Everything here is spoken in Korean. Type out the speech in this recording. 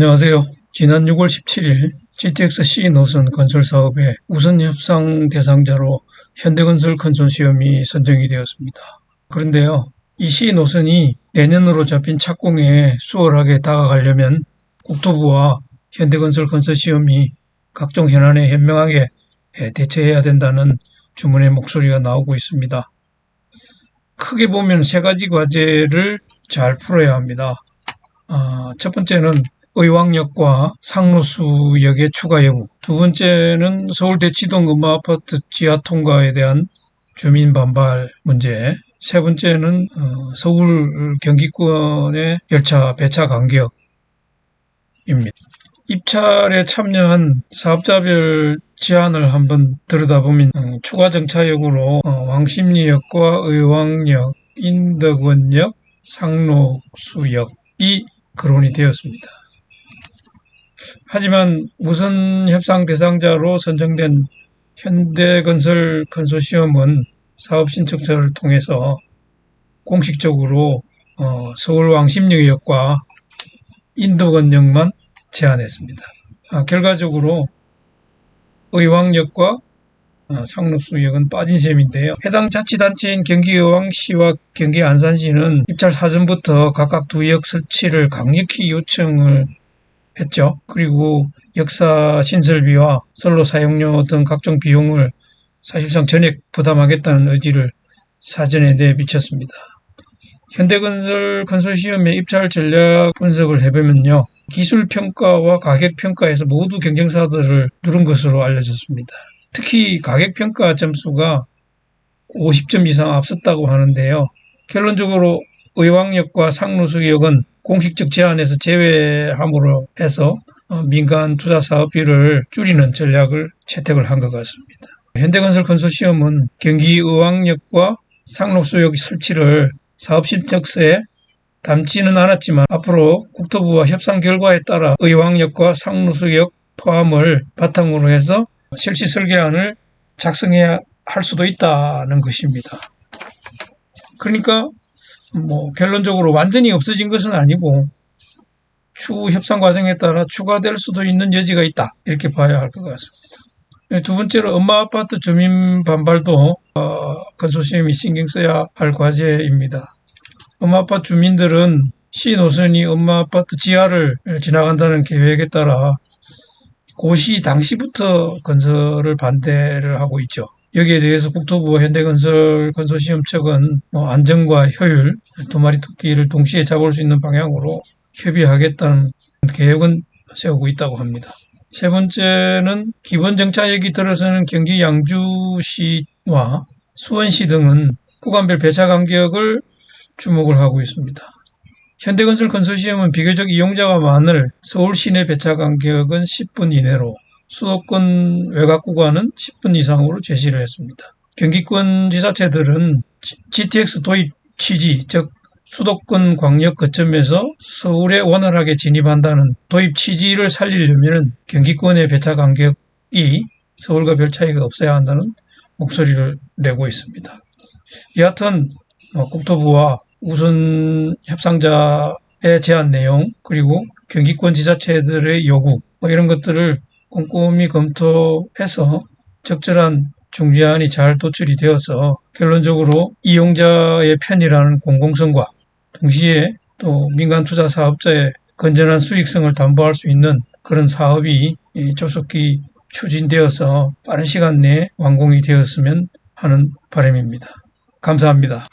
안녕하세요. 지난 6월 17일 GTX-C 노선 건설 사업의 우선 협상 대상자로 현대건설 컨소시엄이 선정이 되었습니다. 그런데요, 이 C 노선이 내년으로 잡힌 착공에 수월하게 다가가려면 국토부와 현대건설 컨소시엄이 각종 현안에 현명하게 대처해야 된다는 주문의 목소리가 나오고 있습니다. 크게 보면 세 가지 과제를 잘 풀어야 합니다. 아, 첫 번째는 의왕역과 상로수역의 추가 여부. 두 번째는 서울 대치동 음마 아파트 지하 통과에 대한 주민 반발 문제. 세 번째는 어, 서울 경기권의 열차 배차 간격입니다. 입찰에 참여한 사업자별 제안을 한번 들여다보면 어, 추가 정차역으로 어, 왕십리역과 의왕역, 인덕원역, 상로수역이 거론이 되었습니다. 하지만 우선 협상 대상자로 선정된 현대건설 컨소시엄은 사업 신청서를 통해서 공식적으로 어, 서울 왕십리역과 인도건역만 제안했습니다. 아, 결과적으로 의왕역과 어, 상록수역은 빠진 셈인데요. 해당 자치단체인 경기 의왕시와 경기 안산시는 입찰 사전부터 각각 두 역 설치를 강력히 요청을 했죠. 그리고 역사 신설비와 선로 사용료 등 각종 비용을 사실상 전액 부담하겠다는 의지를 사전에 내비쳤습니다. 현대건설 컨소시엄의 입찰 전략 분석을 해보면요. 기술 평가와 가격 평가에서 모두 경쟁사들을 누른 것으로 알려졌습니다. 특히 가격 평가 점수가 50점 이상 앞섰다고 하는데요. 결론적으로 의왕역과 상로수역은 공식적 제안에서 제외함으로 해서 어, 민간 투자 사업비를 줄이는 전략을 채택을 한 것 같습니다. 현대건설 컨소시엄은 경기 의왕역과 상록수역 설치를 사업 신청서에 담지는 않았지만 앞으로 국토부와 협상 결과에 따라 의왕역과 상로수역 포함을 바탕으로 해서 실시 설계안을 작성해야 할 수도 있다는 것입니다. 그러니까 뭐 결론적으로 완전히 없어진 것은 아니고 추후 협상 과정에 따라 추가될 수도 있는 여지가 있다 이렇게 봐야 할 것 같습니다. 두 번째로 엄마 아파트 주민 반발도 어, 컨소시엄이 신경 써야 할 과제입니다. 엄마 아파트 주민들은 시 노선이 엄마 아파트 지하를 지나간다는 계획에 따라 고시 당시부터 건설을 반대를 하고 있죠. 여기에 대해서 국토부와 현대건설 컨소시엄 측은 뭐 안정과 효율, 두 마리 토끼를 동시에 잡을 수 있는 방향으로 협의하겠다는 계획은 세우고 있다고 합니다. 세 번째는 기본 정차역이 들어서는 경기 양주시와 수원시 등은 구간별 배차 간격을 주목을 하고 있습니다. 현대건설 컨소시엄은 비교적 이용자가 많을 서울 시내 배차 간격은 10분 이내로 수도권 외곽 구간은 10분 이상으로 제시를 했습니다. 경기권 지자체들은 GTX 도입 취지, 즉 수도권 광역 거점에서 서울에 원활하게 진입한다는 도입 취지를 살리려면 경기권의 배차 간격이 서울과 별 차이가 없어야 한다는 목소리를 내고 있습니다. 여하튼 어, 국토부와 우선 협상자의 제안 내용 그리고 경기권 지자체들의 요구 뭐 이런 것들을 꼼꼼히 검토해서 적절한 중재안이 잘 도출이 되어서 결론적으로 이용자의 편이라는 공공성과 동시에 또 민간 투자 사업자의 건전한 수익성을 담보할 수 있는 그런 사업이 조속히 추진되어서 빠른 시간 내에 완공이 되었으면 하는 바람입니다. 감사합니다.